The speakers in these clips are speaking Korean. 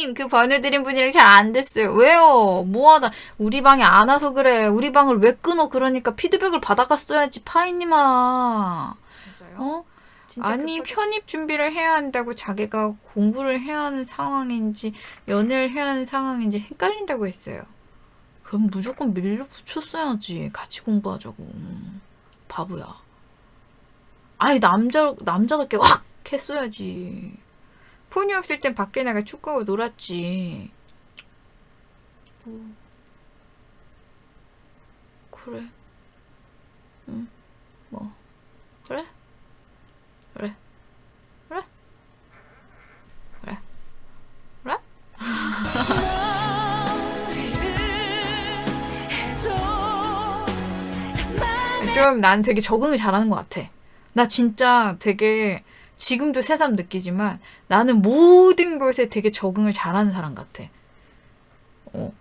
파이님 그 보내드린 분이랑 잘 안 됐어요. 왜요? 뭐하다 우리 방에 안 와서 그래. 우리 방을 왜 끊어? 그러니까 피드백을 받아갔어야지 파이님아. 진짜요? 어? 진짜 아니 급하게- 편입 준비를 해야 한다고 자기가 공부를 해야 하는 상황인지 연애를 해야 하는 상황인지 헷갈린다고 했어요. 그럼 무조건 밀려 붙였어야지. 같이 공부하자고. 바보야. 아니 남자 남자답게 확 했어야지. 폰이 없을 땐 밖에 나가 축구하고 놀았지. 뭐. 그래. 응. 뭐. 그래. 그래. 그래. 그래. 그래? 좀 난 되게 적응을 잘하는 것 같아. 나 진짜 되게 지금도 새삼 느끼지만 나는 모든 것에 되게 적응을 잘하는 사람 같아. 어.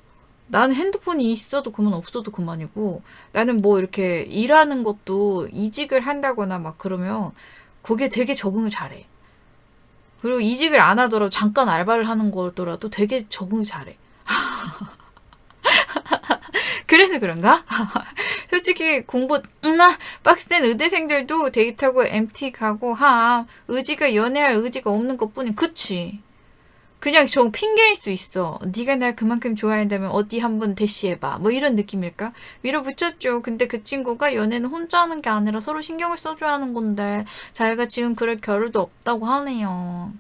나는 핸드폰이 있어도 그만 없어도 그만이고 나는 뭐 이렇게 일하는 것도 이직을 한다거나 막 그러면 거기에 되게 적응을 잘해. 그리고 이직을 안 하더라도 잠깐 알바를 하는 거더라도 되게 적응을 잘해. 그래서 그런가? 솔직히 공부 나 빡센 의대생들도 데이트하고 MT 가고 함 의지가 연애할 의지가 없는 것뿐인 그치? 그냥 저 핑계일 수 있어. 네가 날 그만큼 좋아한다면 어디 한번 대시해봐. 뭐 이런 느낌일까? 밀어붙였죠. 근데 그 친구가 연애는 혼자 하는 게 아니라 서로 신경을 써줘야 하는 건데 자기가 지금 그럴 겨를도 없다고 하네요.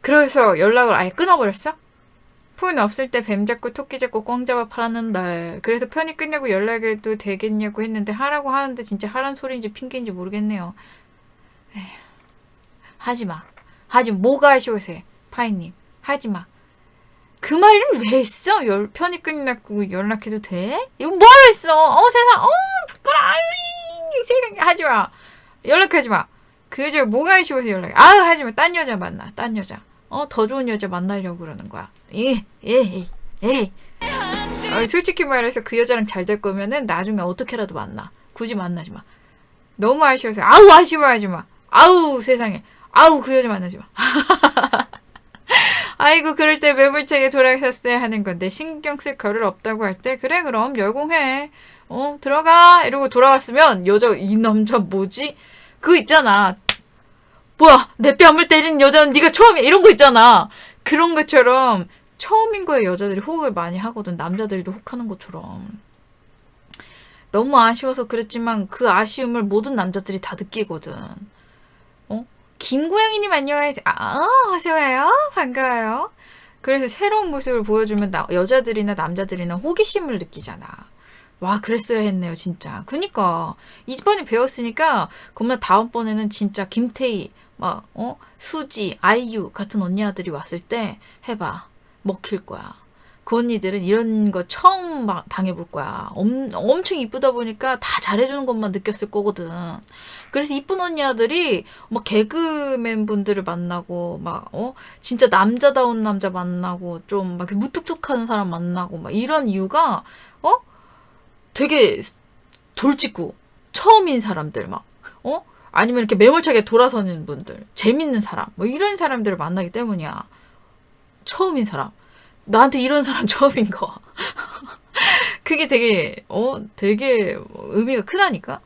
그래서 연락을 아예 끊어버렸어? 폰 없을 때 뱀 잡고 토끼 잡고 꽝 잡아 팔았는데 그래서 편이 끝내고 연락해도 되겠냐고 했는데 하라고 하는데 진짜 하란 소리인지 핑계인지 모르겠네요. 에휴, 하지 마. 하지 뭐가 아쉬워서 해. 파이님 하지 마. 그 말을 왜 했어? 열, 편이 끝났고 연락해도 돼? 이거 뭐하러 했어? 어 세상 어 부끄러워 아이, 세상에 하지 마. 연락하지 마. 그 여자가 뭐가 아쉬워서 연락해. 아유 하지 마. 딴 여자 만나. 딴 여자. 어, 더 좋은 여자 만나려고 그러는 거야. 예, 예, 예, 예. 아, 솔직히 말해서 그 여자랑 잘 될 거면은 나중에 어떻게라도 만나. 굳이 만나지 마. 너무 아쉬워서, 아우, 아쉬워하지 마. 아우, 세상에. 아우, 그 여자 만나지 마. 아이고, 그럴 때 매물책에 돌아섰어야 하는 건데, 신경 쓸 거를 없다고 할 때, 그래, 그럼 열공해. 어, 들어가. 이러고 돌아왔으면, 여자, 이 남자 뭐지? 그거 있잖아. 뭐야 내 뺨을 때리는 여자는 네가 처음이야. 이런 거 있잖아. 그런 것처럼 처음인 거에 여자들이 호응을 많이 하거든. 남자들도 혹하는 것처럼. 너무 아쉬워서 그랬지만 그 아쉬움을 모든 남자들이 다 느끼거든. 어? 김고양이님 안녕하세요. 아 어서 와요. 반가워요. 그래서 새로운 모습을 보여주면 나, 여자들이나 남자들이나 호기심을 느끼잖아. 와 그랬어야 했네요 진짜. 그니까. 이번에 배웠으니까 겁나 다음번에는 진짜 김태희 막, 어? 수지, 아이유 같은 언니 아들이 왔을 때 해봐. 먹힐 거야. 그 언니들은 이런 거 처음 막 당해볼 거야. 엄, 엄청 이쁘다 보니까 다 잘해주는 것만 느꼈을 거거든. 그래서 이쁜 언니 아들이 막 개그맨 분들을 만나고, 막, 어? 진짜 남자다운 남자 만나고, 좀 막 무뚝뚝하는 사람 만나고, 막 이런 이유가, 어? 되게 돌직구. 처음인 사람들 막, 어? 아니면 이렇게 매몰차게 돌아서는 분들, 재밌는 사람, 뭐 이런 사람들을 만나기 때문이야. 처음인 사람. 나한테 이런 사람 처음인 거. 그게 되게, 어, 되게 의미가 크다니까?